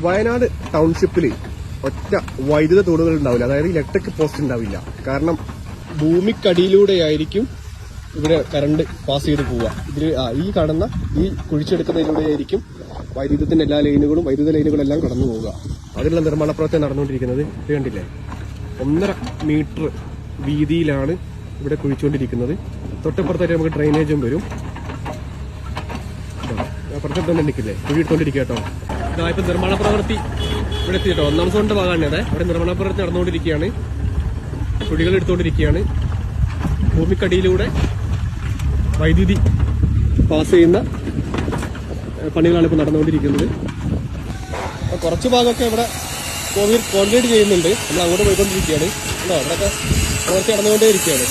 വയനാട് ടൗൺഷിപ്പിൽ ഒറ്റ വൈദ്യുത തൂണുകൾ ഉണ്ടാവില്ല. അതായത് ഇലക്ട്രിക് പോസ്റ്റ് ഉണ്ടാവില്ല. കാരണം ഭൂമിക്കടിയിലൂടെയായിരിക്കും ഇവിടെ കറണ്ട് പാസ് ചെയ്ത് പോവുക. ഇതിൽ ഈ കടന്ന ഈ കുഴിച്ചെടുക്കുന്നതിലൂടെയായിരിക്കും വൈദ്യുതത്തിന്റെ എല്ലാ ലൈനുകളും വൈദ്യുത ലൈനുകളും എല്ലാം കടന്നു പോവുക. അതിനുള്ള നിർമ്മാണ പ്രവർത്തനം നടന്നുകൊണ്ടിരിക്കുന്നത്. ഇത് കണ്ടില്ലേ? ഒന്നര മീറ്റർ വീതിയിലാണ് ഇവിടെ കുഴിച്ചുകൊണ്ടിരിക്കുന്നത്. തൊട്ടപ്പുറത്തായിട്ട് നമുക്ക് ഡ്രെയിനേജും വരും. അപ്പുറത്തോട്ട് നിൽക്കില്ലേ? കുഴി ഇട്ടുകൊണ്ടിരിക്കുക കേട്ടോ. ഇതാ ഇപ്പൊ നിർമ്മാണ പ്രവൃത്തി ഇവിടെ എത്തിയിട്ടോ. ഒന്നാം സോണിന്റെ ഭാഗമാണ് അതെ ഇവിടെ നിർമ്മാണ പ്രവൃത്തി നടന്നുകൊണ്ടിരിക്കുകയാണ്. കുഴികൾ എടുത്തുകൊണ്ടിരിക്കുകയാണ്. ഭൂമിക്കടിയിലൂടെ വൈദ്യുതി പാസ് ചെയ്യുന്ന പണികളാണ് ഇപ്പോൾ നടന്നുകൊണ്ടിരിക്കുന്നത്. കുറച്ച് ഭാഗമൊക്കെ ഇവിടെ കോൺക്രീറ്റ് ചെയ്യുന്നുണ്ട്. നമ്മൾ അങ്ങോട്ട് പോയിക്കൊണ്ടിരിക്കുകയാണ്. അല്ലോ അവിടെയൊക്കെ പ്രവൃത്തി നടന്നുകൊണ്ടേയിരിക്കുകയാണ്.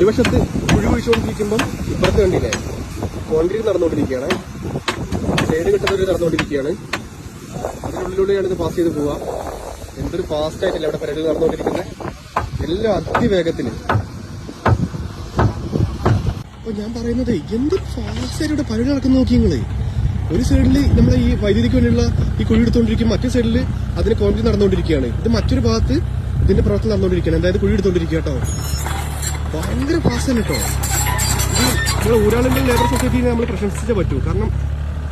ഇരുവശത്ത് കുഴി കുഴിച്ചുകൊണ്ടിരിക്കുമ്പം ഇപ്പുറത്ത് കണ്ടില്ലേ? കോൺക്രീറ്റ് നടന്നുകൊണ്ടിരിക്കുകയാണ്. സൈഡ് കിട്ടുന്നവർ നടന്നുകൊണ്ടിരിക്കുകയാണ്. അതിനുള്ളിലൂടെയാണ് ഇത് പാസ് ചെയ്ത് പോവുക. എന്തൊരു ഫാസ്റ്റ് ആയിട്ടല്ല ഇവിടെ പരേഡ് നടന്നുകൊണ്ടിരിക്കുന്നത് എല്ലാം അതിവേഗത്തിന് അപ്പൊ ഞാൻ പറയുന്നത് എന്തൊരു ഫാസ്റ്റ് ആയിട്ട് ഇവിടെ പരേഡ് നടക്കുന്ന നോക്കി ഒരു സൈഡിൽ നമ്മളെ ഈ വൈദ്യുതിക്ക് വേണ്ടിയുള്ള ഈ കുഴി എടുത്തുകൊണ്ടിരിക്കും. മറ്റേ സൈഡിൽ അതിന് കോൺക്രീറ്റ് നടന്നുകൊണ്ടിരിക്കുകയാണ്. ഇത് മറ്റൊരു ഭാഗത്ത് ഇതിന്റെ പ്രവർത്തനം നടന്നുകൊണ്ടിരിക്കുകയാണ്. അതായത് കുഴി എടുത്തുകൊണ്ടിരിക്കുക കേട്ടോ. ഭയങ്കര ഫാസ്റ്റ് തന്നെ കേട്ടോ. ഇത് നമ്മൾ ഊരാളുങ്കൽ ലേബർ സൊസൈറ്റിനെ നമ്മൾ പ്രശംസിച്ചേ പറ്റൂ. കാരണം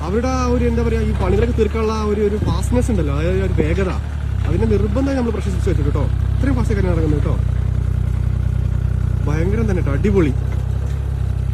അവരുടെ ആ ഒരു എന്താ പറയാ ഈ പണികളൊക്കെ തീർക്കാനുള്ള ഒരു ഒരു ഫാസ്റ്റ്നെസ് ഉണ്ടല്ലോ. അതായത് ഒരു വേഗത. അതിന്റെ നിർബന്ധമായി നമ്മൾ പ്രശംസിച്ച് വെച്ചു കേട്ടോ ഇത്രയും ഫാസ്റ്റ് കാര്യം നടക്കുന്നത് കേട്ടോ ഭയങ്കരം തന്നെ കേട്ടോ അടിപൊളി.